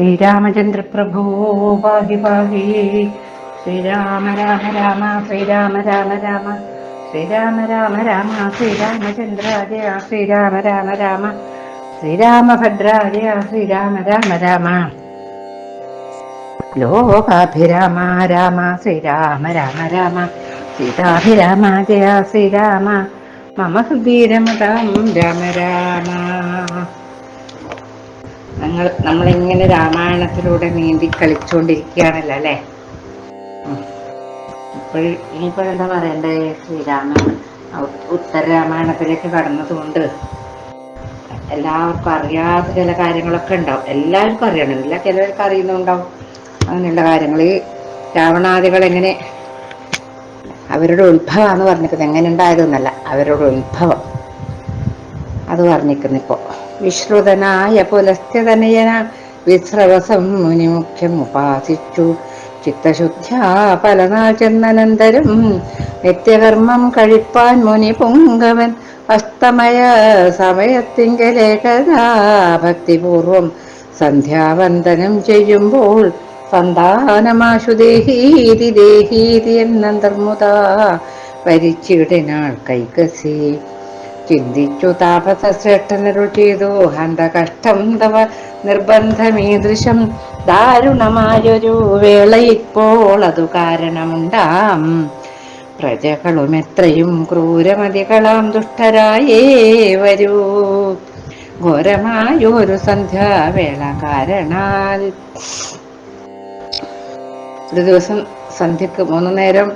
ശ്രീരാമചന്ദ്രപ്രഭോ പാഹി പാഹി ശ്രീരാമ രാമ രാമ ശ്രീരാമ രാമ രാമ. ശ്രീരാമ രാമ രാമ ശ്രീരാമചന്ദ്രാജയ ശ്രീരാമ രാമ രാമ. ശ്രീരാമഭദ്രാജയ ശ്രീരാമ രാമ രാമ. ലോകാഭിരാമ രാമ ശ്രീരാമ രാമ രാമ. സീതാഭിരാമ ജയ ശ്രീരാമ. മമ ഹൃദീരമതാം രാമ രാമ. ഞങ്ങൾ നമ്മളിങ്ങനെ രാമായണത്തിലൂടെ നീന്തി കളിച്ചുകൊണ്ടിരിക്കുകയാണല്ലോ അല്ലേ? ഇപ്പോൾ ഇനിയിപ്പോൾ എന്താ പറയണ്ടേ? ശ്രീരാമ ഉത്തര രാമായണത്തിലേക്ക് കടന്നതുകൊണ്ട് എല്ലാവർക്കും അറിയാത്ത ചില കാര്യങ്ങളൊക്കെ ഉണ്ടാവും. എല്ലാവർക്കും അറിയണമെന്നില്ല ചിലവർക്ക് അറിയുന്നുണ്ടാവും അങ്ങനെയുള്ള കാര്യങ്ങൾ ഈ രാവണാദികൾ എങ്ങനെ അവരുടെ ഉത്ഭവം എന്ന് പറഞ്ഞിരിക്കുന്നത് എങ്ങനെ ഉണ്ടായതെന്നല്ല അവരുടെ ഉത്ഭവം. അത് പറഞ്ഞിരിക്കുന്നു വിശ്രുതനായ പുലസ്ത്യതനയന വിശ്രവസം മുനിമുഖ്യം ഉപാസിച്ചു. ചിത്തശുദ്ധ്യാ പലനാൾ ചെന്നനന്തരം നിത്യകർമ്മം കഴിപ്പാൻ മുനി പുങ്കവൻ അസ്തമയ സമയത്തിങ്കലേഖനാ ഭക്തിപൂർവം സന്ധ്യാവന്ദനം ചെയ്യുമ്പോൾ സന്താനമാശു ദേഹീതി ദേഹീതി എന്നന്തർമുതാ പരിച്ചിടിനാൾ കൈകസി. ചിന്തിച്ചു താപസശ്രേഷ്ഠനരു ചെയ്തു ഹന്ത കഷ്ടം തവ നിർബന്ധമീദൃശം ദാരുണമായൊരു വേള ഇപ്പോൾ അതു കാരണമുണ്ടാം. പ്രജകളും എത്രയും ക്രൂരമതികളാം ദുഷ്ടരായേ വരൂ. ഘോരമായൊരു സന്ധ്യാവേള കാരണാൽ. ഒരു ദിവസം സന്ധ്യക്ക് മൂന്ന് നേരം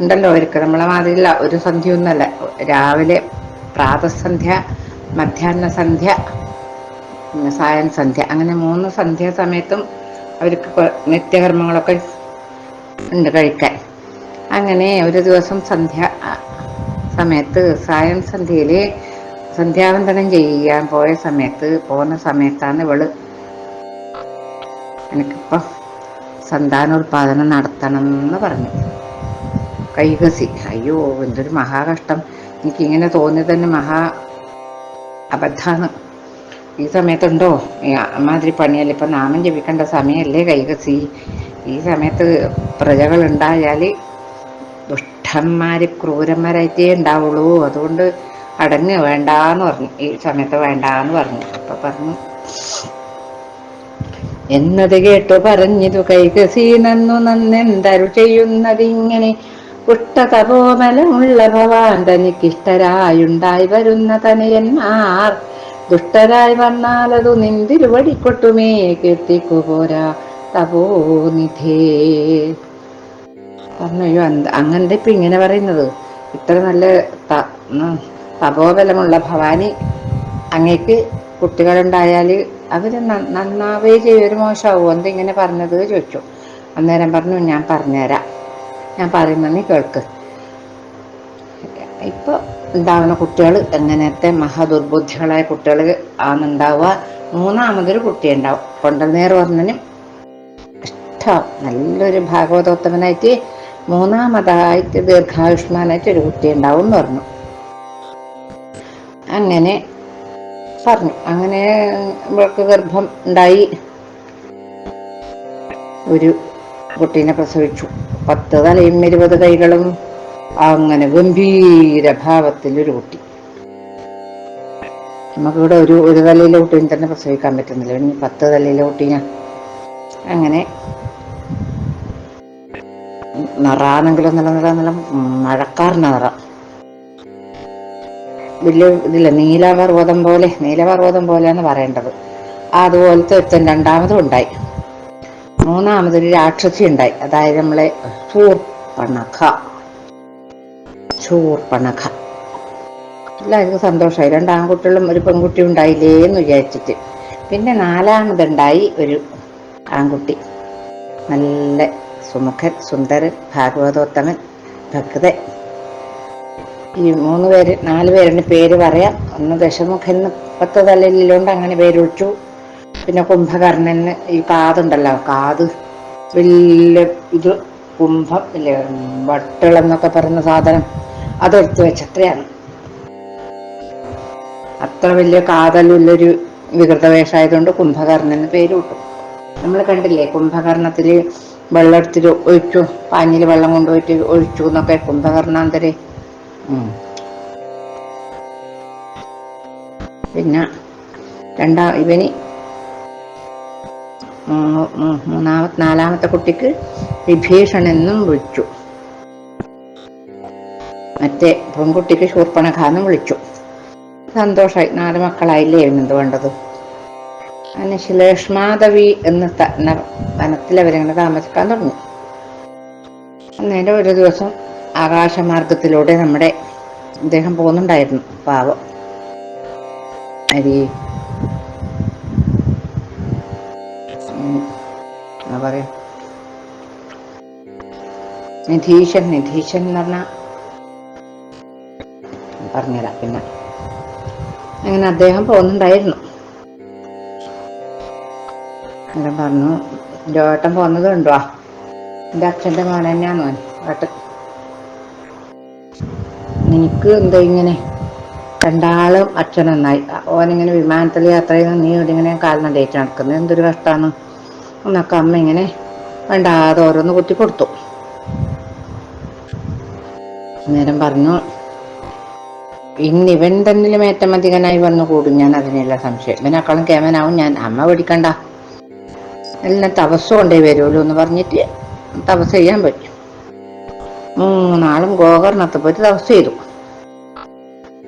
ഉണ്ടല്ലോ അവർക്ക്. നമ്മളെ മാതിരില്ല ഒരു സന്ധ്യ ഒന്നല്ല രാവിലെ പ്രാതസന്ധ്യ മധ്യാഹ്ന സന്ധ്യ സായൻ സന്ധ്യ. അങ്ങനെ മൂന്ന് സന്ധ്യ സമയത്തും അവർക്ക് നിത്യകർമ്മങ്ങളൊക്കെ ഉണ്ട് കഴിക്കാൻ. അങ്ങനെ ഒരു ദിവസം സന്ധ്യ സമയത്ത് സായം സന്ധ്യയിൽ സന്ധ്യാവന്തനം ചെയ്യാൻ പോയ സമയത്ത് പോകുന്ന സമയത്താണ് ഇവൾ എനിക്കിപ്പം സന്താനോത്പാദനം നടത്തണം എന്ന് പറഞ്ഞു കൈകസി. അയ്യോ എന്തൊരു മഹാകഷ്ടം. എനിക്കിങ്ങനെ തോന്നി തന്നെ മഹാ അബദ്ധാന്ന്. ഈ സമയത്തുണ്ടോ? അമ്മാതിരി പണിയല്ലേ? ഇപ്പം നാമം ജപിക്കേണ്ട സമയമല്ലേ കൈകസി? ഈ സമയത്ത് പ്രജകൾ ഉണ്ടായാൽ ദുഷ്ടന്മാർ ക്രൂരന്മാരായിട്ടേ ഉണ്ടാവുള്ളൂ. അതുകൊണ്ട് അടങ്ങ് വേണ്ടാന്ന് പറഞ്ഞു. ഈ സമയത്ത് വേണ്ടാന്ന് പറഞ്ഞു. അപ്പം പറഞ്ഞു എന്നത് കേട്ടു പറഞ്ഞിതു കൈകസി. നന്നു നന്നെന്തരു ചെയ്യുന്നതിങ്ങനെ പുഷ്ടതപോമലമുള്ള ഭവാൻ തനിക്കിഷ്ടരായുണ്ടായി വരുന്ന തനയന്മാർ ദുഷ്ടരായി വന്നാലതു നിന്തിരുവടിക്കൊട്ടുമേ കീർത്തിക്കു പോരാ തപോനിധേ. പറഞ്ഞു അയ്യോ അങ്ങനത്തെ ഇപ്പൊ ഇങ്ങനെ പറയുന്നത്? ഇത്ര നല്ല തപോബലമുള്ള ഭവാനി അങ്ങേക്ക് കുട്ടികളുണ്ടായാൽ അവർ നന്നാവേ ചെയ്യൊരു മോശമാവും എന്തിങ്ങനെ പറഞ്ഞത് ചോദിച്ചു. അന്നേരം പറഞ്ഞു ഞാൻ പറഞ്ഞുതരാം. ഞാൻ പറയുന്നത് കേൾക്ക്. ഇപ്പൊ ഉണ്ടാവുന്ന കുട്ടികൾ എങ്ങനത്തെ മഹാദുർബുദ്ധികളായ കുട്ടികൾ ആണെന്നുണ്ടാവുക മൂന്നാമതൊരു കുട്ടി ഉണ്ടാവും കൊണ്ടനേർ വർണനും ഇഷ്ടം. നല്ലൊരു ഭാഗവതോത്തമനായിട്ട് മൂന്നാമതായിട്ട് ദീർഘായുഷ്മാനായിട്ട് ഒരു കുട്ടി ഉണ്ടാവും എന്ന് പറഞ്ഞു. അങ്ങനെ പറഞ്ഞു. അങ്ങനെ ഇവൾക്ക് ഗർഭം ഉണ്ടായി. ഒരു കുട്ടീനെ പ്രസവിച്ചു. പത്ത് തലയും ഇരുപത് കൈകളും. അങ്ങനെ ഗംഭീരഭാവത്തിൽ ഒരു കുട്ടി. നമുക്കിവിടെ ഒരു ഒരു തലയിലെ കുട്ടീനെ തന്നെ പ്രസവിക്കാൻ പറ്റുന്നില്ല. ഇനി പത്ത് തലയിലെ കുട്ടീനെ. അങ്ങനെ നിറാണെങ്കിലും നില നില നില മഴക്കാറിന് നിറ. വലിയ ഇതില്ല നീലപർവതം പോലെ നീലപർവതം പോലെയാണ് പറയേണ്ടത്. അതുപോലത്തെ ഒരുത്തൻ രണ്ടാമതും ഉണ്ടായി. മൂന്നാമതൊരു രാക്ഷസി ഉണ്ടായി. അതായത് നമ്മളെ ചൂർപ്പണഖ എല്ലാവർക്കും സന്തോഷമായി. രണ്ടാൺകുട്ടികളും ഒരു പെൺകുട്ടി ഉണ്ടായില്ലേ എന്ന് വിചാരിച്ചിട്ട്. പിന്നെ നാലാമതുണ്ടായി ഒരു ആൺകുട്ടി. നല്ല സുമുഖൻ സുന്ദരൻ ഭാഗവതോത്തമൻ ഭക്തൻ. ഈ മൂന്ന് പേര് നാല് പേരുടെ പേര് പറയാം. ഒന്ന് ദശമുഖൻ പത്ത് തലയിലുണ്ട് അങ്ങനെ പേര് വിളിച്ചു. പിന്നെ കുംഭകർണന് ഈ കാതുണ്ടല്ലോ കാത്. വലിയ ഇത് കുംഭം ഇല്ലേ വട്ടിളെന്നൊക്കെ പറയുന്ന സാധനം അതെടുത്ത് വെച്ചത്രയാണ് അത്ര വലിയ കാതലുള്ളൊരു വികൃത വേഷമായതുകൊണ്ട് കുംഭകർണന് പേര് കിട്ടും നമ്മൾ കണ്ടില്ലേ കുംഭകർണത്തിൽ വെള്ളം എടുത്തിട്ട് ഒഴിച്ചു പാഞ്ഞിൽ വെള്ളം കൊണ്ടുപോയിട്ട് ഒഴിച്ചു എന്നൊക്കെ കുംഭകർണാന്തരെ. പിന്നെ രണ്ടാ ഇവന് മൂന്നാമത്തെ നാലാമത്തെ കുട്ടിക്ക് വിഭീഷണെന്നും വിളിച്ചു. മറ്റേ പെൺകുട്ടിക്ക് ശൂർപ്പണഖാന്നും വിളിച്ചു. സന്തോഷമായി നാല് മക്കളായില്ലേ എന്ത് വേണ്ടത്? അങ്ങനെ ശ്ലേഷ്മാദേവി എന്ന വനത്തിൽ അവരങ്ങനെ താമസിക്കാൻ തുടങ്ങി. അന്നേരം ഒരു ദിവസം ആകാശമാർഗത്തിലൂടെ നമ്മുടെ അദ്ദേഹം പോകുന്നുണ്ടായിരുന്നു പാവം. അരി എന്താ പറയാ. നിധീശൻ നിധീശൻ എന്ന് പറഞ്ഞ? പറഞ്ഞുതരാം പിന്നെ. അങ്ങനെ അദ്ദേഹം പോകുന്നുണ്ടായിരുന്നു. അങ്ങനെ പറഞ്ഞു ജോട്ടൻ പോകുന്നത് കണ്ടോ? എന്റെ അച്ഛന്റെ മോൻ തന്നെയാന്ന് ഏട്ടൻ. നിനക്ക് എന്താ ഇങ്ങനെ? രണ്ടാളും അച്ഛനൊന്നായി ഓനിങ്ങനെ വിമാനത്തിൽ യാത്ര ചെയ്യുന്ന നീ ഇവിടെ ഇങ്ങനെ ഡേറ്റ് നടക്കുന്നത് എന്തൊരു കഷ്ടമാണ് എന്നൊക്കെ അമ്മ ഇങ്ങനെ വേണ്ടാതെ ഓരോന്ന് കുത്തി കൊടുത്തു. അന്നേരം പറഞ്ഞു ഇന്ന് ഇവൻ തന്നെ മേറ്റമധികനായി വന്നു കൂടും ഞാൻ അതിനുള്ള സംശയം. ഇവനേക്കാളും കേമനാവും ഞാൻ. അമ്മ പിടിക്കണ്ട. എല്ലാം തപസ് കൊണ്ടേ വരുമല്ലോ എന്ന് പറഞ്ഞിട്ട് തപസ് ചെയ്യാൻ പറ്റും. മൂന്നാളും ഗോകർണത്തെ പോയിട്ട് തപസ് ചെയ്തു.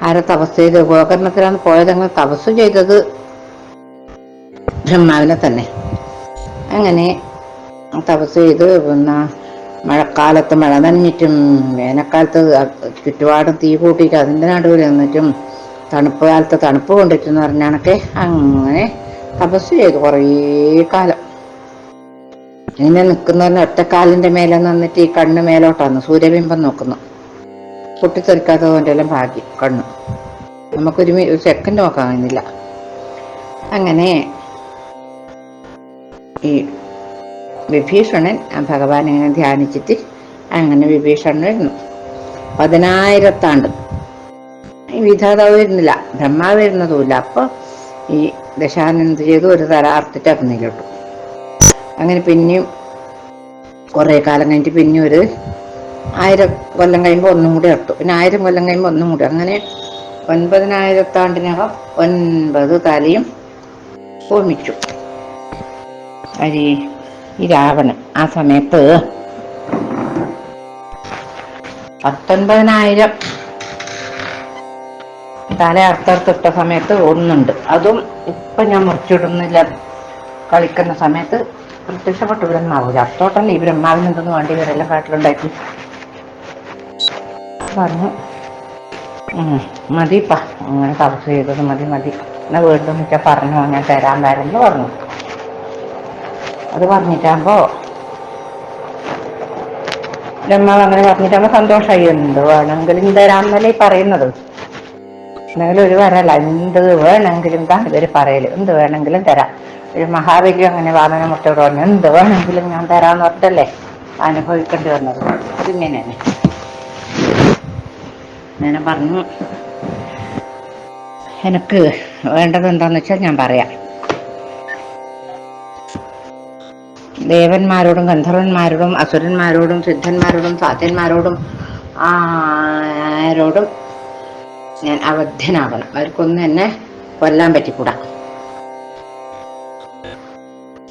ആരെ തപസ് ചെയ്ത്? ഗോകർണത്തിലാണ് പോയതങ്ങനെ തപസ് ചെയ്തത് ബ്രഹ്മാവിനെ തന്നെ. അങ്ങനെ തപസ് ചെയ്ത് പിന്നെ മഴക്കാലത്ത് മഴ നനഞ്ഞിട്ടും വേനൽക്കാലത്ത് ചുറ്റുപാടും തീ കൂട്ടിയിട്ട് അതിന്റെ നടുവിൽ നിന്നിട്ടും തണുപ്പ് കാലത്ത് തണുപ്പ് കൊണ്ടിട്ടെന്ന് പറഞ്ഞാണൊക്കെ അങ്ങനെ തപസ് ചെയ്തു കുറേ കാലം. ഇങ്ങനെ നിൽക്കുന്നവരിന് ഒറ്റക്കാലിന്റെ മേലെ നിന്നിട്ട് ഈ കണ്ണ് മേലോട്ടാണ് സൂര്യബിംബം നോക്കുന്നു. പൊട്ടിത്തെറിക്കാത്തതിന്റെ എല്ലാം ഭാഗ്യം കണ്ണ്. നമുക്കൊരു സെക്കൻഡ് നോക്കാൻ കഴിയുന്നില്ല. അങ്ങനെ ഈ വിഭീഷണൻ ഭഗവാൻ ഇങ്ങനെ ധ്യാനിച്ചിട്ട് അങ്ങനെ വിഭീഷണൻ വരുന്നു. പതിനായിരത്താണ്ട്. വിധാതാവ് വരുന്നില്ല. ബ്രഹ്മാവ് വരുന്നതുമില്ല. അപ്പോൾ ഈ ദശാനന്ദ് ചെയ്ത് ഒരു തല അർത്തിട്ട് അഗ്നിയിലിട്ടു അങ്ങനെ പിന്നെയും കുറേ കാലം കഴിഞ്ഞിട്ട് പിന്നെ ഒരു ആയിരം കൊല്ലം കഴിയുമ്പോൾ ഒന്നും കൂടി ഇട്ടു പിന്നെ ആയിരം കൊല്ലം കഴിയുമ്പോൾ ഒന്നും കൂടി. അങ്ങനെ ഒൻപതിനായിരത്താണ്ടിനകം ഒൻപത് തലയും ഹോമിച്ചു അരി ഈ രാവണൻ ആ സമയത്ത്. പത്തൊൻപതിനായിരം. തല അർത്ഥർത്തിട്ട സമയത്ത് ഒന്നുണ്ട് അതും ഇപ്പൊ ഞാൻ മുറിച്ചിടുന്നില്ല. കളിക്കുന്ന സമയത്ത് പ്രത്യക്ഷപ്പെട്ടു ബ്രഹ്മാവൂല അത്തോട്ടല്ലേ ഈ ബ്രഹ്മാവിന് എന്തെന്ന് വേണ്ടി ഇവരെല്ലാം കാട്ടിലുണ്ടാക്കി. പറഞ്ഞു മതിപ്പാ. അങ്ങനെ തപസ് ചെയ്തത് മതി മതി. എന്നാ വീണ്ടും നിൽക്കാൻ പറഞ്ഞു ഞാൻ തരാൻ വരെന്ന് പറഞ്ഞു. അത് പറഞ്ഞിട്ടാകുമ്പോ ബ്രഹ്മാവ് അങ്ങനെ പറഞ്ഞിട്ടാകുമ്പോ സന്തോഷമായി. എന്ത് വേണമെങ്കിലും തരാമെന്നല്ലേ പറയുന്നത്. എന്തെങ്കിലും ഒരു വരല്ല എന്ത് വേണമെങ്കിലും താൻ ഇവർ പറയൽ. എന്ത് വേണമെങ്കിലും തരാം. ഒരു മഹാബലി അങ്ങനെ വാമന മുട്ടയോട് പറഞ്ഞു എന്ത് വേണമെങ്കിലും ഞാൻ തരാന്ന് പറഞ്ഞല്ലേ അനുഭവിക്കേണ്ടി വന്നത്. അതിങ്ങനെയാണ്. ഞാൻ പറഞ്ഞു. എനിക്ക് വേണ്ടത് എന്താന്ന് വെച്ചാൽ ഞാൻ പറയാം. ദേവന്മാരോടും ഗന്ധർവന്മാരോടും അസുരന്മാരോടും സിദ്ധന്മാരോടും സാധ്യന്മാരോടും ആരോടും ഞാൻ അവധ്യനാകണം അവർക്കൊന്നും എന്നെ കൊല്ലാൻ പറ്റിക്കൂടാ.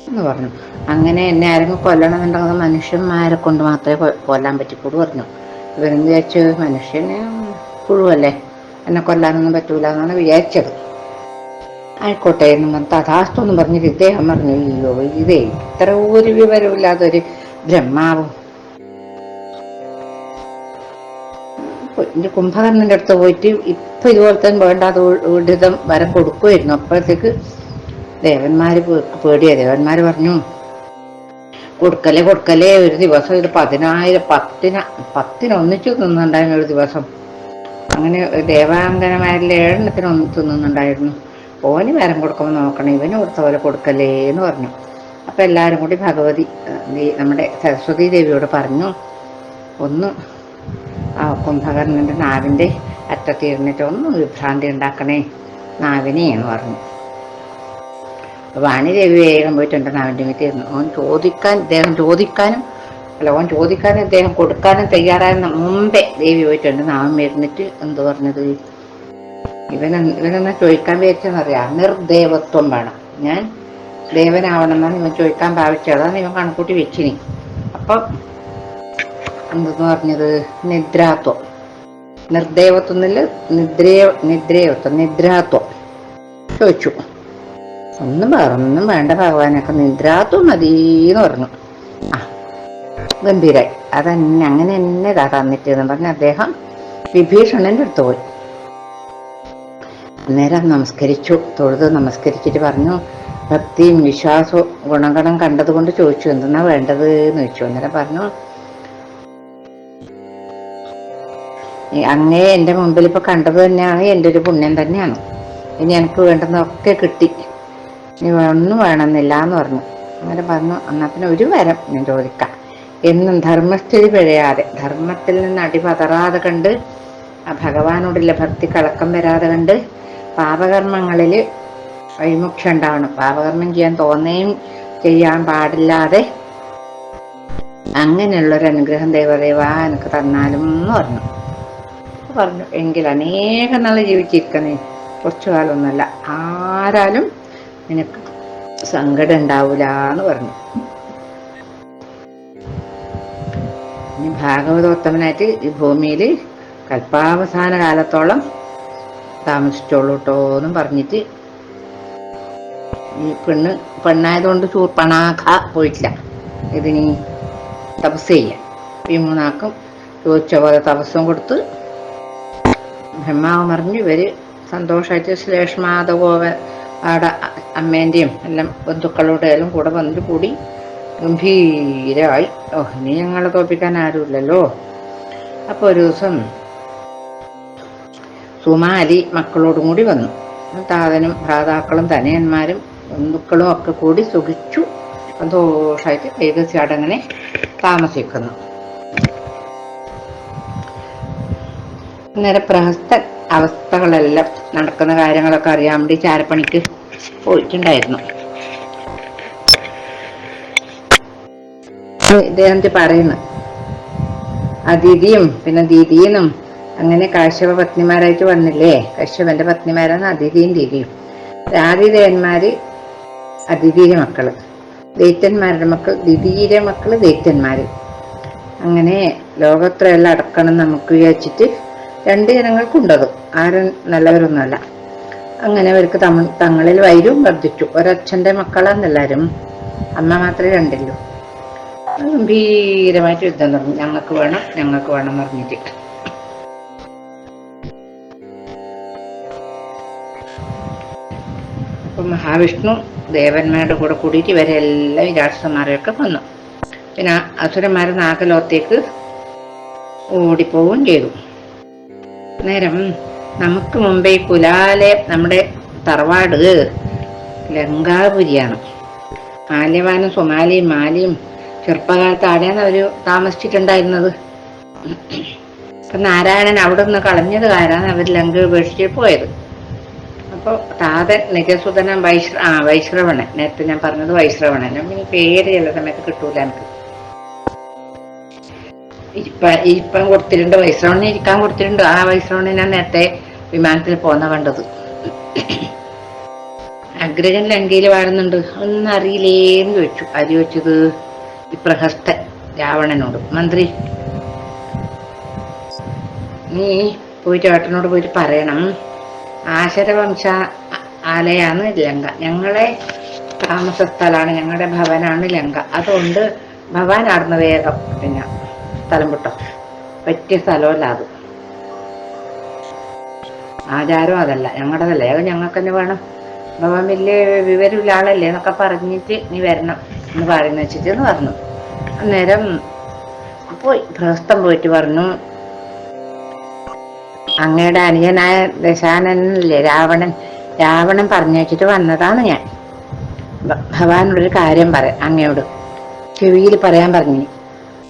എന്ന് പറഞ്ഞു. അങ്ങനെ എന്നെ ആരെങ്കിലും കൊല്ലണമെന്നുണ്ടെങ്കിൽ മനുഷ്യന്മാരെ കൊണ്ട് മാത്രമേ കൊല്ലാൻ പറ്റിക്കൂടു പറഞ്ഞു. ഇവരെന്ന് വിചാരിച്ചു മനുഷ്യനെ പുഴുവല്ലേ? എന്നെ കൊല്ലാനൊന്നും പറ്റൂല എന്നാണ് വിചാരിച്ചത്. ആയിക്കോട്ടെ എന്ന് തഥാസ്തു എന്ന് പറഞ്ഞിട്ട് ഇദ്ദേഹം പറഞ്ഞു അയ്യോ ഇതേ ഇത്ര ഒരു വിവരമില്ലാതൊരു ബ്രഹ്മാവ്. കുംഭകർണന്റെ അടുത്ത് പോയിട്ട് ഇപ്പൊ ഇതുപോലത്തെ വേണ്ടാത്ത ഊഢിതം വരം കൊടുക്കുമായിരുന്നു അപ്പോഴത്തേക്ക് ദേവന്മാര് പേടിയ. ദേവന്മാര് പറഞ്ഞു കൊടുക്കലേ കൊടുക്കലേ ഒരു ദിവസം ഇത് പതിനായിരം പത്തിന പത്തിനൊന്നിച്ചു തിന്നുണ്ടായിരുന്നു ഒരു ദിവസം. അങ്ങനെ ദേവാംഗനമാരിൽ ഏഴെണ്ണത്തിന് തിന്നുന്നുണ്ടായിരുന്നു. ഓന് വരം കൊടുക്കുമ്പോൾ നോക്കണം ഇവന് കൊടുത്ത പോലെ കൊടുക്കല്ലേ എന്ന് പറഞ്ഞു. അപ്പം എല്ലാവരും കൂടി ഭഗവതി നമ്മുടെ സരസ്വതി ദേവിയോട് പറഞ്ഞു ഒന്ന് ആ കുംഭകർണന്റെ നാവിന്റെ അറ്റത്തിരുന്നിട്ട് ഒന്ന് വിഭ്രാന്തി ഉണ്ടാക്കണേ നാവിനെ എന്ന് പറഞ്ഞു വാണിദേവി വേഗം പോയിട്ടുണ്ട് നാവിന്റെ മീറ്റിരുന്നു ഓൻ ചോദിക്കാൻ ഇദ്ദേഹം ചോദിക്കാനും അല്ല ഓൻ ചോദിക്കാനും ഇദ്ദേഹം കൊടുക്കാനും തയ്യാറായിരുന്ന മുമ്പേ ദേവി പോയിട്ടുണ്ട് നാവിൻ വരുന്നിട്ട് എന്ത് പറഞ്ഞത്? ഇവൻ ഇവനെന്നാ ചോദിക്കാൻ വിചാരിച്ചെന്നറിയാം നിർദേവത്വം വേണം. ഞാൻ ദേവനാവണമെന്നാണ് ഇവൻ ചോദിക്കാൻ ഭാവിച്ചത്. അതാണ് ഇവൻ കണക്കൂട്ടി വെച്ചിനി. അപ്പം എന്തെന്ന് പറഞ്ഞത്? നിദ്രാത്വം. നിർദേവത്വം എന്നില്ല നിദ്രയ നിദ്രയത്വം നിദ്രാത്വം. ചോദിച്ചു. ഒന്നും പറഞ്ഞൊന്നും വേണ്ട ഭഗവാനൊക്കെ. നിദ്രാത്വം മതീന്ന് പറഞ്ഞു. ആ ഗംഭീരായി. അതന്നെ അങ്ങനെ തന്നെ ഇതാ തന്നിട്ടെന്ന് പറഞ്ഞ് അദ്ദേഹം വിഭീഷണന്റെ അടുത്ത് പോയി. അന്നേരം നമസ്കരിച്ചു തൊഴുത് നമസ്കരിച്ചിട്ട് പറഞ്ഞു ഭക്തിയും വിശ്വാസവും ഗുണഗണം കണ്ടതുകൊണ്ട് ചോദിച്ചു എന്തെന്നാ വേണ്ടത്? എന്ന് ചോദിച്ചു. അന്നേരം പറഞ്ഞു അങ്ങേ എന്റെ മുമ്പിൽ ഇപ്പൊ കണ്ടത് തന്നെയാണ് എന്റെ ഒരു പുണ്യം തന്നെയാണ്. ഇനി എനിക്ക് വേണ്ടുന്നതൊക്കെ കിട്ടി. ഇനി ഒന്നും വേണമെന്നില്ല എന്ന് പറഞ്ഞു. അങ്ങനെ പറഞ്ഞു എന്നാ പിന്നെ ഒരു വരം ഞാൻ ചോദിക്കാം. എന്നും ധർമ്മസ്ഥിതി പിഴയാതെ ധർമ്മത്തിൽ നിന്ന് അടിപതറാതെ കണ്ട് ആ ഭഗവാനോടുള്ള ഭക്തി കളക്കം വരാതെ കണ്ട് പാപകർമ്മങ്ങളിൽ വഴിമുക്ഷ ഉണ്ടാവണം പാപകർമ്മം ചെയ്യാൻ തോന്നുകയും ചെയ്യാൻ പാടില്ലാതെ അങ്ങനെയുള്ളൊരു അനുഗ്രഹം ദൈവദേവ എനിക്ക് തന്നാലും എന്ന് പറഞ്ഞു. പറഞ്ഞു എങ്കിൽ അനേകം നാൾ ജീവിച്ചിരിക്കുന്നേ കുറച്ചു കാലമൊന്നുമല്ല ആരാലും നിനക്ക് സങ്കടം ഉണ്ടാവൂല എന്ന് പറഞ്ഞു. ഭാഗവതോത്തമനായിട്ട് ഈ ഭൂമിയിൽ കൽപ്പാവസാന കാലത്തോളം താമസിച്ചോളൂ കേട്ടോ എന്നും പറഞ്ഞിട്ട് ഈ പെണ്ണ് പെണ്ണായതുകൊണ്ട് ചൂർപ്പണാഖ പോയിട്ടില്ല. ഇതിനി തപസ് ചെയ്യാൻ. ഈ മൂന്നാക്കും ചോദിച്ച പോലെ തപസ്സും കൊടുത്ത് ബ്രഹ്മാവ് മറിഞ്ഞ് ഇവർ സന്തോഷമായിട്ട് ശ്ലേഷ്മാതകോവൻ ആടെ അമ്മേന്റെയും എല്ലാം ബന്ധുക്കളുടെ എല്ലാം കൂടെ വന്നിട്ട് കൂടി ഗംഭീരമായി ഓ ഇനി ഞങ്ങളെ തോപ്പിക്കാൻ ആരുമില്ലല്ലോ. അപ്പോൾ ഒരു ദിവസം സുമാലി മക്കളോടും കൂടി വന്നു. താതനും ഭ്രാതാക്കളും തനയന്മാരും ബന്ധുക്കളും ഒക്കെ കൂടി സുഖിച്ചു. സന്തോഷമായിട്ട് ഏകദേശം അടങ്ങനെ താമസിക്കുന്നു. അന്നേരം പ്രഹസ്ത അവസ്ഥകളെല്ലാം നടക്കുന്ന കാര്യങ്ങളൊക്കെ അറിയാൻ വേണ്ടി ചാരപ്പണിക്ക് പോയിട്ടുണ്ടായിരുന്നു. ഇദ്ദേഹം പറയുന്നു. അതിഥിയും പിന്നെ ദീദിയെന്നും അങ്ങനെ കാശ്യപ പത്നിമാരായിട്ട് വന്നില്ലേ? കശ്യപന്റെ പത്നിമാരാണ് അതിഥിയും ദീദിയും ആതിഥേയന്മാര് അതിഥിയുടെ മക്കൾ. ദൈത്യന്മാരുടെ മക്കൾ ദിതീര മക്കൾ ദൈത്യന്മാര് അങ്ങനെ ലോകത്രയെല്ലാം അടക്കണം നമുക്ക് വിചാരിച്ചിട്ട് രണ്ട് ജനങ്ങൾക്കുണ്ടത്. ആരും നല്ലവരൊന്നുമല്ല. അങ്ങനെ അവർക്ക് തമ തങ്ങളിൽ വൈരും വർദ്ധിച്ചു. ഒരച്ഛന്റെ മക്കളാണെല്ലാരും അമ്മ മാത്രമേ രണ്ടില്ലൂ ഗംഭീരമായിട്ട് യുദ്ധം തുടങ്ങി. ഞങ്ങൾക്ക് വേണം ഞങ്ങൾക്ക് വേണം പറഞ്ഞിട്ട്. അപ്പൊ മഹാവിഷ്ണു ദേവന്മാരുടെ കൂടെ കൂടിയിട്ട് ഇവരെല്ലാം രാക്ഷസന്മാരെയൊക്കെ വന്നു. പിന്നെ അസുരന്മാർ നാഗലോകത്തേക്ക് ഓടിപ്പോവുകയും ചെയ്തു. നേരം നമുക്ക് മുമ്പേ കുലാലെ നമ്മുടെ തറവാട് ലങ്കാപുരിയാണ്. മാലിവാനും സുമാലിയും മാലിയും ചെറുപ്പകാലത്ത് ആടെയാണ് അവർ താമസിച്ചിട്ടുണ്ടായിരുന്നത്? അപ്പം നാരായണൻ അവിടെ നിന്ന് കളഞ്ഞത് കാരാണ് അവർ ലങ്ക ഉപേക്ഷിച്ച് പോയത്. അപ്പോൾ താതൻ നിജസുതനം വൈശ്ര ആ വൈശ്രവണൻ. നേരത്തെ ഞാൻ പറഞ്ഞത് വൈശ്രവണൻ. പിന്നെ പേര് ചില സമയത്ത് കിട്ടൂല എനിക്ക്. ഇപ്പ ഇപ്പം കൊടുത്തിട്ടുണ്ട് വൈശ്രവണൻ ഇരിക്കാൻ കൊടുത്തിട്ടുണ്ട്. ആ വൈശ്രവണനെ ഞാൻ നേരത്തെ വിമാനത്തിൽ പോന്ന കണ്ടത്. അഗ്രജൻ ലങ്കയിൽ വാഴുന്നുണ്ട്. ഒന്നും അറിയില്ലേന്ന് ചോദിച്ചു. അരി ഈ പ്രഹസ്തൻ രാവണനോട്. മന്ത്രി. നീ പോയിട്ട് ഏട്ടനോട് പോയിട്ട് പറയണം. ആശരവംശ ആലയാണ് ലങ്ക. ഞങ്ങളെ താമസ സ്ഥലമാണ് ഞങ്ങളുടെ ഭവനാണ് ലങ്ക. അതുകൊണ്ട് ഭവാൻ ആടുന്ന വേഗം പിന്നെ സ്ഥലം വിട്ടോ. പറ്റിയ സ്ഥലമല്ല അത്. ആചാരം അതല്ല ഞങ്ങളുടെതല്ല അത് ഞങ്ങൾക്ക് തന്നെ വേണം. ഭവാൻ വലിയ വിവരമില്ല ആളല്ലേ എന്നൊക്കെ പറഞ്ഞിട്ട് നീ വരണം എന്ന് പറയുന്ന വെച്ചിട്ട് എന്ന് പറഞ്ഞു. അന്നേരം പോയി ഗൃഹസ്ഥം പോയിട്ട് പറഞ്ഞു. അങ്ങയുടെ അനുജനായ ദശാനനല്ലേ? രാവണൻ രാവണൻ പറഞ്ഞു വെച്ചിട്ട് വന്നതാണ് ഞാൻ. ഭഗവാനോടൊരു കാര്യം പറ അങ്ങയോട്. ചെവിയിൽ പറയാൻ പറഞ്ഞു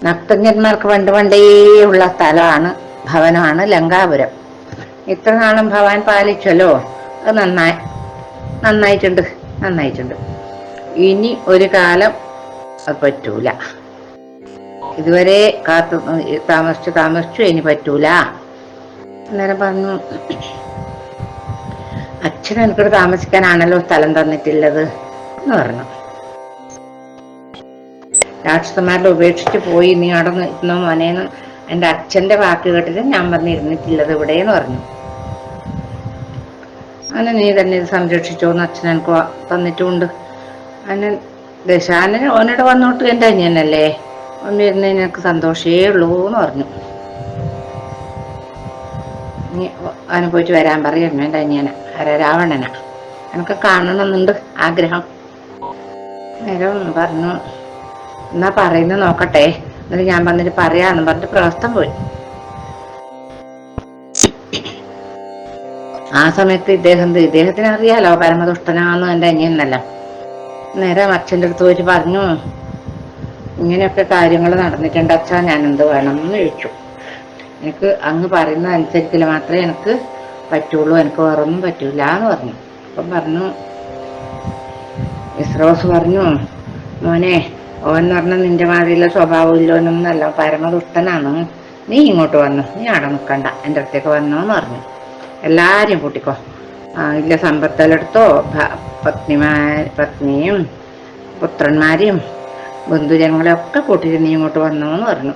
നക്തജ്ഞന്മാർക്ക് പണ്ട് പണ്ടേ ഉള്ള സ്ഥലമാണ് ഭവനമാണ് ലങ്കാപുരം. ഇത്ര നാളും ഭഗവാൻ പാലിച്ചല്ലോ? അത് നന്നായി നന്നായിട്ടുണ്ട് നന്നായിട്ടുണ്ട്. ഇനി ഒരു കാലം അത് പറ്റൂല. ഇതുവരെ കാത്തു താമസിച്ചു താമസിച്ചു ഇനി പറ്റൂല. അന്നേരം പറഞ്ഞു അച്ഛൻ എനിക്കിവിടെ താമസിക്കാനാണല്ലോ സ്ഥലം തന്നിട്ടുള്ളത് എന്ന് പറഞ്ഞു. രാക്ഷസന്മാരുടെ ഉപേക്ഷിച്ച് പോയി നീ അവിടെ നിൽക്കുന്ന മോനേന്ന് എന്റെ അച്ഛന്റെ വാക്ക് കേട്ടിട്ട് ഞാൻ വന്നിരുന്നിട്ടില്ലത് ഇവിടെ എന്ന് പറഞ്ഞു. അങ്ങനെ നീ തന്നെ ഇത് സംരക്ഷിച്ചോന്ന് അച്ഛൻ എനിക്ക് തന്നിട്ടുമുണ്ട് അങ്ങനെ ദശാനന് ഓനോട് വന്നോട്ട് എന്റെ അനിയനല്ലേ? വന്നിരുന്നതിന് എനിക്ക് സന്തോഷേ ഉള്ളൂ എന്ന് പറഞ്ഞു. നീ അവന് പോയിട്ട് വരാൻ പറയും. എന്റെ അനിയനെ ആരാ? രാവണനാ. എനിക്ക് കാണണമെന്നുണ്ട് ആഗ്രഹം. നേരം പറഞ്ഞു. എന്നാ പറയുന്നത് നോക്കട്ടെ. എന്നിട്ട് ഞാൻ പറഞ്ഞിട്ട് പറയാന്ന് പറഞ്ഞിട്ട് പ്രവസ്ഥം പോയി. ആ സമയത്ത് ഇദ്ദേഹം ഇദ്ദേഹത്തിന് അറിയാലോ? പരമദുഷ്ടനാന്ന് എന്റെ അനിയനല്ല. നേരെ അച്ഛന്റെ അടുത്ത് പോയിട്ട് പറഞ്ഞു ഇങ്ങനെയൊക്കെ കാര്യങ്ങൾ നടന്നിട്ടുണ്ട്. അച്ഛാ ഞാൻ എന്ത് വേണം? എന്ന് ചോദിച്ചു. എനിക്ക് അങ്ങ് പറയുന്ന അനുസരിച്ചില്ല. മാത്രമേ എനിക്ക് പറ്റുള്ളൂ. എനിക്ക് വേറൊന്നും പറ്റൂല എന്ന് പറഞ്ഞു. അപ്പം പറഞ്ഞു ഇസ്രോസ് പറഞ്ഞു മോനെ ഓൻ എന്ന് പറഞ്ഞാൽ നിന്റെ മാതിരിയുള്ള സ്വഭാവം ഇല്ലോന്നല്ല പരമദുഷ്ടനാണ്. നീ ഇങ്ങോട്ട് വന്നു. നീ അവിടെ നിൽക്കണ്ട. എന്റെ അടുത്തേക്ക് വന്നു എന്ന് പറഞ്ഞു. എല്ലാവരെയും കൂട്ടിക്കോ. ഇല്ല സമ്പത്തലെടുത്തോ പത്നിമാർ പത്നിയും പുത്രന്മാരെയും ബന്ധുജനങ്ങളെയൊക്കെ കൂട്ടിയിട്ട് നീ ഇങ്ങോട്ട് വന്നു എന്ന് പറഞ്ഞു.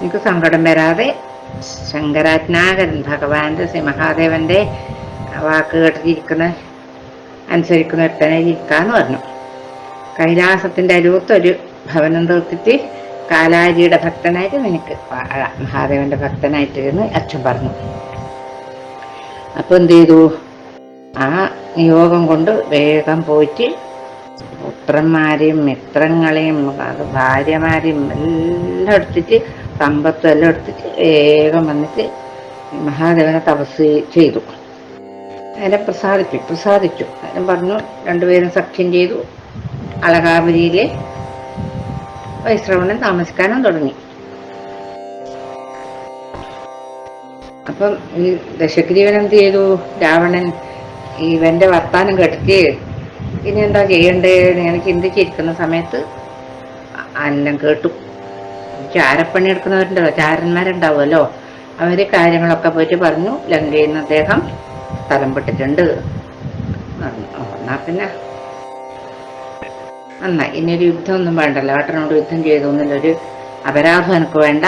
എനിക്ക് സങ്കടം വരാതെ ശങ്കരാജ്ഞാകരൻ ഭഗവാന്റെ ശ്രീ മഹാദേവന്റെ വാക്ക് കേട്ടിരിക്കുന്ന അനുസരിക്കുന്ന ഒരുത്തനെ ഇരിക്കാന്ന് പറഞ്ഞു കൈലാസത്തിന്റെ അരുവത്തൊരു ഭവനം തീർത്തിട്ട് കാലാരിയുടെ ഭക്തനായിട്ട് നിനക്ക്. മഹാദേവന്റെ ഭക്തനായിട്ടിരുന്ന് അച്ഛൻ പറഞ്ഞു അപ്പൊ എന്ത് ചെയ്തു ആ നിയോഗം കൊണ്ട് വേഗം പോയിട്ട് പുത്രന്മാരെയും മിത്രങ്ങളെയും ഭാര്യമാരെയും എല്ലാം എടുത്തിട്ട് സമ്പത്തും എല്ലാം എടുത്തിട്ട് വേഗം വന്നിട്ട് മഹാദേവനെ തപസ് ചെയ്തു. അതിനെ പ്രസാദിപ്പി പ്രസാദിച്ചു. അതിനെ പറഞ്ഞു രണ്ടുപേരും സഖ്യം ചെയ്തു. അളകാപുരിയിലെ വൈശ്രവണൻ താമസിക്കാനും തുടങ്ങി. അപ്പം ഈ ദശഗ്രീവൻ എന്ത് ചെയ്തു? രാവണൻ ഇവന്റെ വർത്താനം കേട്ടിട്ട് ഇനി എന്താ ചെയ്യണ്ടേ ഞാൻ ചിന്തിച്ചിരിക്കുന്ന സമയത്ത് എല്ലാം കേട്ടു. ചാരപ്പണി എടുക്കുന്നവരുണ്ടല്ലോ ചാരന്മാരുണ്ടാവുമല്ലോ. അവർ കാര്യങ്ങളൊക്കെ പോയിട്ട് പറഞ്ഞു ലങ്കയിൽ നിന്ന് അദ്ദേഹം സ്ഥലം പെട്ടിട്ടുണ്ട്. എന്നാ പിന്നെ. എന്നാ ഇനി ഒരു യുദ്ധമൊന്നും വേണ്ടല്ലോ. ഏട്ടനോട് യുദ്ധം ചെയ്തൊന്നുമില്ലൊരു അപരാധം എനിക്ക് വേണ്ട.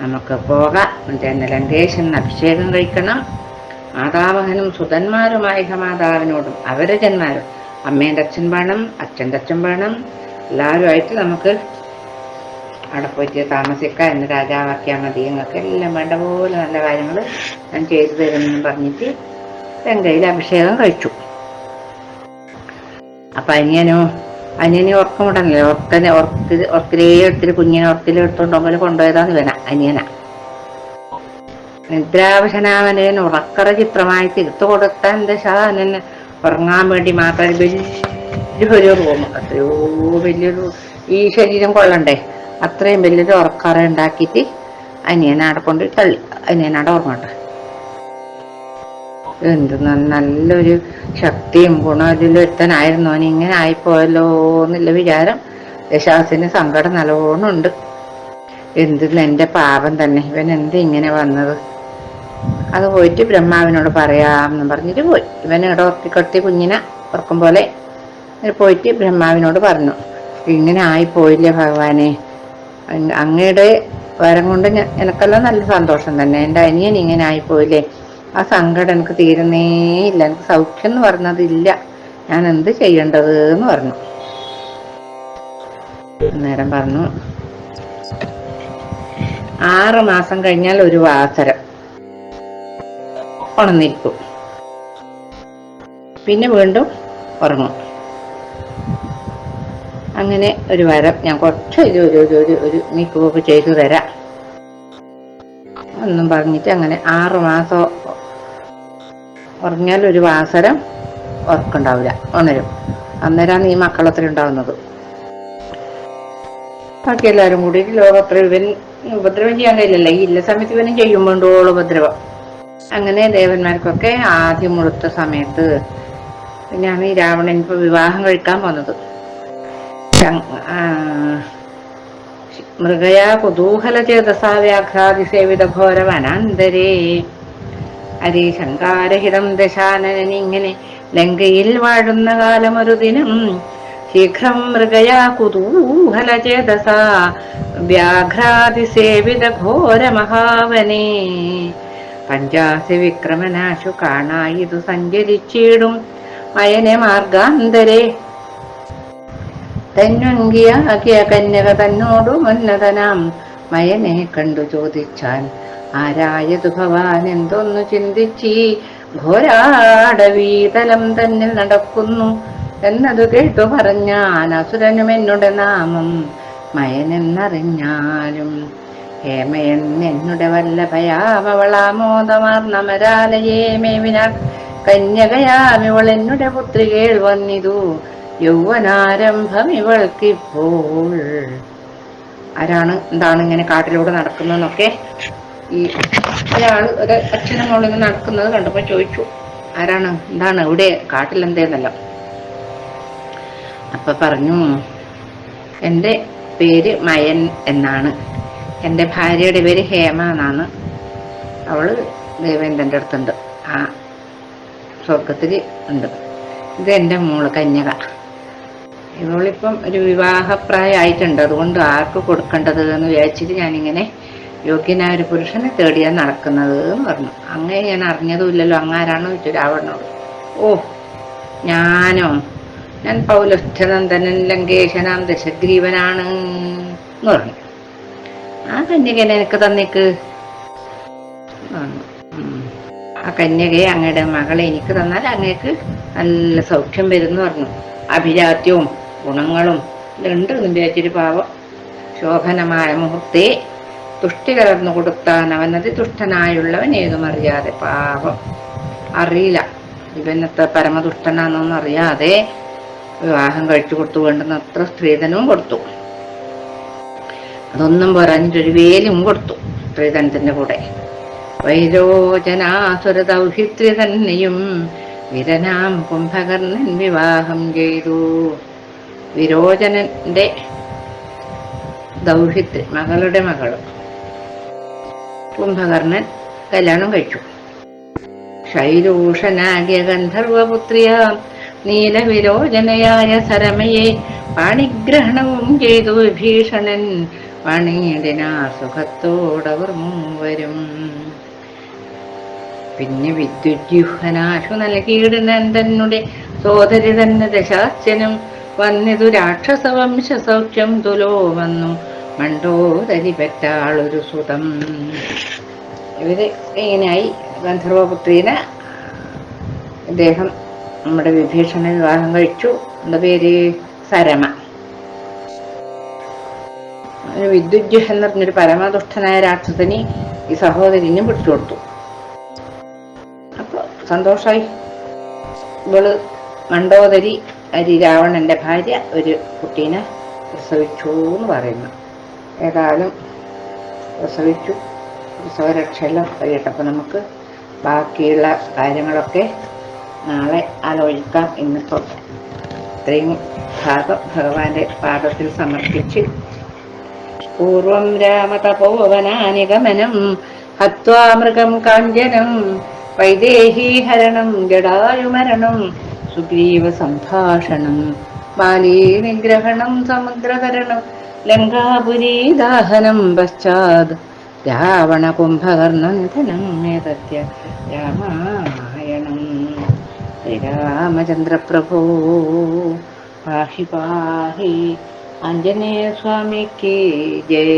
നമുക്ക് പോകാം. തന്നെ ലങ്കേശൻ അഭിഷേകം കഴിക്കണം. മാതാവഹനും സുതന്മാരുമായ മാതാവിനോടും അവരെ അമ്മേന്റെ അച്ഛൻ വേണം അച്ഛന്റെ അച്ഛൻ വേണം. എല്ലാവരുമായിട്ട് നമുക്ക് അവിടെ പോയിട്ട് താമസിക്കാം എന്ന് രാജാവാക്കിയാൽ മതി. ഞങ്ങൾക്ക് എല്ലാം വേണ്ട പോലെ നല്ല കാര്യങ്ങൾ ഞാൻ ചെയ്തു തരുമെന്ന് പറഞ്ഞിട്ട് ഗംഗയിൽ അഭിഷേകം കഴിച്ചു. അപ്പം അനിയനോ അനിയനെ ഉറക്കമുടനല്ലേ ഉറക്കനെ ഉറക്കിൽ ഉറക്കിലേ എടുത്തിട്ട് കുഞ്ഞിനെ ഉറക്കിൽ എടുത്തോണ്ടെങ്കിൽ കൊണ്ടുപോയതാന്ന് ഇവന അനിയന. നിദ്രാവശനാവനെ ഉറക്കറ ചിത്രമായി തീർത്തു എന്താ ശാനന് ഉറങ്ങാൻ വേണ്ടി മാത്രം വലിയൊരു റൂം. അത്രയോ വലിയൊരു ഈ ശരീരം കൊള്ളണ്ടേ? അത്രയും വലിയൊരു ഉറക്കാറ ഉണ്ടാക്കിയിട്ട് അനിയനാടെ കൊണ്ട് തള്ളി അനിയനാടെ ഉറങ്ങട്ടെ എന്ത് നല്ലൊരു ശക്തിയും ഗുണവും എത്തനായിരുന്നു അവൻ. ഇങ്ങനെ ആയിപ്പോയല്ലോ എന്നുള്ള വിചാരം യശാസിന് സങ്കടം നല്ലോണം ഉണ്ട്. എന്തിന് എന്റെ പാപം തന്നെ? ഇവൻ എന്ത് ഇങ്ങനെ വന്നത്? അത് പോയിട്ട് ബ്രഹ്മാവിനോട് പറയാം എന്ന് പറഞ്ഞിട്ട് പോയി. ഇവൻ ഇവിടെ ഉറക്കിക്കൊടുത്തി കുഞ്ഞിനെ ഉറക്കും പോലെ പോയിട്ട് ബ്രഹ്മാവിനോട് പറഞ്ഞു. ഇങ്ങനെ ആയി ആയിപ്പോയില്ലേ ഭഗവാനെ? അങ് അങ്ങയുടെ വരം കൊണ്ട് എനിക്കെല്ലാം നല്ല സന്തോഷം തന്നെ. എന്റെ അനിയൻ ഇങ്ങനെ ആയിപ്പോയില്ലേ? ആ സങ്കടം എനിക്ക് തീരുന്നേ ഇല്ല. എനിക്ക് സൗഖ്യം എന്ന് പറഞ്ഞതില്ല. ഞാൻ എന്ത് ചെയ്യേണ്ടത് എന്ന് പറഞ്ഞു. അന്നേരം പറഞ്ഞു ആറ് മാസം കഴിഞ്ഞാൽ ഒരു വാസരം. ഉണർന്നിരിക്കും പിന്നെ വീണ്ടും ഉറങ്ങും. അങ്ങനെ ഒരു വരം ഞാൻ കുറച്ച് ഒരു ഒരു ഒരു ഒരു ഒരു നീക്കുപോക്ക് ചെയ്തു തരാം. എന്നും പറഞ്ഞിട്ട് അങ്ങനെ ആറ് മാസം ഉറങ്ങിയാൽ ഒരു വാസരം ഉറക്കുണ്ടാവില്ല. ഉണരും അന്നേരമാണ് ഈ മക്കളത്ര ഉണ്ടാവുന്നത്. ബാക്കി എല്ലാവരും കൂടി ലോകത്ര ഇവൻ ഉപദ്രവം ചെയ്യാൻ കഴിയില്ലല്ലോ. ഈ ഇല്ല സമയത്ത് ഇവനും ചെയ്യുമ്പോണ്ടോളം ഉപദ്രവം? അങ്ങനെ ദേവന്മാർക്കൊക്കെ ആദ്യം മുഴുത്ത സമയത്ത് പിന്നെയാണ് ഈ രാവണൻ ഇപ്പൊ വിവാഹം കഴിക്കാൻ പോന്നത്. മൃഗയാ കുതൂഹല ചേതസാ വ്യാഘ്രാതിസേവിത അരി ശങ്കാരഹിതം ദശാനനൻ ഇങ്ങനെ ലങ്കയിൽ വാഴുന്ന കാലം ഒരു ദിനം ശീഘ്രം മൃഗയാ കുതൂഹല ചേതസാ വ്യാഘ്രാതിസേവിത ഘോര മഹാവനേ പഞ്ചാസി വിക്രമനാശു കാണായിതു സഞ്ചരിച്ചിടും. അയനെ മാർഗാന്തരെ. തന്നങ്കിയാകിയ കന്യക തന്നോടു ഉന്നതനാം. മയനെ കണ്ടു ചോദിച്ചാൻ ആരായതു ഭവാൻ? എന്തൊന്നു ചിന്തിച്ചി? ഘോരാടവീതലം തന്നിൽ നടക്കുന്നു എന്നതു കേട്ടു പറഞ്ഞാൻ അസുരനും നാമം. മയനെന്നറിഞ്ഞാലും ഹേമയൻ എന്നുടെ വല്ലഭയാമവളാമോദമാർന്ന മരാലയേ മേവിനാൾ കന്യകയാമിവൾ എന്നുടെ പുത്രികേൾ വന്നിതു. യൗവനാരംഭം ഇവൾക്കിപ്പോൾ ആരാണ് എന്താണ് ഇങ്ങനെ കാട്ടിലൂടെ നടക്കുന്നതെന്നൊക്കെ ഈ ഒരാൾ ഒരു അച്ഛനും മോളിങ്ങനെ നടക്കുന്നത് കണ്ടപ്പോ ചോദിച്ചു ആരാണ് എന്താണ് ഇവിടെ കാട്ടിലെന്തേന്നല്ല അപ്പൊ പറഞ്ഞു എന്റെ പേര് മയൻ എന്നാണ്. എന്റെ ഭാര്യയുടെ പേര് ഹേമ എന്നാണ്. അവൾ ദേവേന്ദ്രന്റെ അടുത്തുണ്ട്. ആ സ്വർഗത്തിൽ ഉണ്ട്. ഇത് എന്റെ മോൾ കന്യക. ഇവളിപ്പം ഒരു വിവാഹപ്രായമായിട്ടുണ്ട്. അതുകൊണ്ട് ആർക്ക് കൊടുക്കേണ്ടത് എന്ന് വിചാരിച്ചിട്ട് ഞാനിങ്ങനെ യോഗ്യനായ ഒരു പുരുഷനെ തേടിയാണ് നടക്കുന്നത് എന്ന് പറഞ്ഞു. അങ്ങനെ ഞാൻ അറിഞ്ഞതുമില്ലല്ലോ അങ്ങാരാണോ ചോദിച്ചു. രാവണനോട്. ഓ ഞാനോ? ഞാൻ പൗലസ്ഥനന്ദനൻ ലങ്കേശനാം ദശഗ്രീവനാണ് എന്ന് പറഞ്ഞു. ആ കന്യകനെ എനിക്ക് തന്നേക്ക്. ആ കന്യകയെ അങ്ങയുടെ മകളെ എനിക്ക് തന്നാൽ അങ്ങേക്ക് നല്ല സൗഖ്യം വരുന്നു പറഞ്ഞു. അഭിജാത്യവും ഗുണങ്ങളും ഉണ്ട് വിചാരിച്ചൊരു പാവം. ശോഭനമായ മുഹൂർത്തെ തുഷ്ടി കലർന്നു കൊടുത്താൻ അവനതി തുഷ്ടനായുള്ളവൻ ഏതും അറിയാതെ പാവം. അറിയില്ല. ഇവനത്തെ പരമദുഷ്ടനാണെന്നൊന്നും അറിയാതെ വിവാഹം കഴിച്ചു കൊടുത്തു വേണ്ടുന്ന അത്ര സ്ത്രീധനവും കൊടുത്തു. അതൊന്നും പറഞ്ഞിട്ടൊരു വേലും കൊടുത്തു സ്ത്രീധനത്തിന്റെ കൂടെ. വൈരോചനാസുര ദൗഹിത്രി തന്നെയും വിരനാം കുംഭകർണൻ വിവാഹം ചെയ്തു. വിരോചനന്റെ ദൗഹിത്രി മകളുടെ മകളും. കുംഭകർണൻ കല്യാണം കഴിച്ചു. ശൈരൂഷനാകിയ ഗന്ധർവപുത്രിയ നീലവിരോചനയായ സരമയെ പാണിഗ്രഹണവും ചെയ്തു വിഭീഷണൻ. പണിയിടിനാ സുഖത്തോടവർ മൂവരും പിന്നെ വിദ്യുജ്യുഹനാശു നൽകിയിടുന്നൻ തന്നെ സോദരി തന്നെ ദശാസ്യനും വന്നിതു രാക്ഷസവംശ സൗഖ്യം തുലോ വന്നു. മണ്ടോദരി പെറ്റാളൊരു സുതം. ഇവർ ഇങ്ങനെയായി ഗന്ധർവപുത്രീനെ ഇദ്ദേഹം നമ്മുടെ വിഭീഷണ വിവാഹം കഴിച്ചു. എന്താ പേര് സരമ. വിദ്യുജ് എന്ന് പറഞ്ഞൊരു പരമദുഷ്ടനായ രാക്ഷസന് ഈ സഹോദരിനും കൊടുത്തു അപ്പൊ സന്തോഷായി. ഇവൾ മണ്ടോദരി അരി രാവണന്റെ ഭാര്യ ഒരു കുട്ടീനെ പ്രസവിച്ചു എന്ന് പറയുന്നു. ഏതായാലും പ്രസവിച്ചു. പ്രസവരക്ഷയെല്ലാം കഴിയട്ടെ നമുക്ക് ബാക്കിയുള്ള കാര്യങ്ങളൊക്കെ നാളെ ആലോചിക്കാം. ഇന്നിപ്പോൾ ഇത്രയും ഭാഗം ഭഗവാന്റെ പാദത്തിൽ സമർപ്പിച്ച് പൂർവം രാമതപോവനാനിഗമനം ഹത്വാമൃഗം കാഞ്ചനം വൈദേഹീഹരണം ജടായുമരണം സുഗ്രീവ സംഭാഷണം ബാലീ നിഗ്രഹണം സമുദ്രകരണം ലങ്കാപുരീദാഹനം പശ്ചാത് രാവണ കുംഭകർണന്ധനം ഏതത്യ രാമായണം. ശ്രീരാമചന്ദ്രപ്രഭോ പാഹി പാഹി ಆಂಜನೇಯ ಸ್ವಾಮಿಗೆ ಜಯ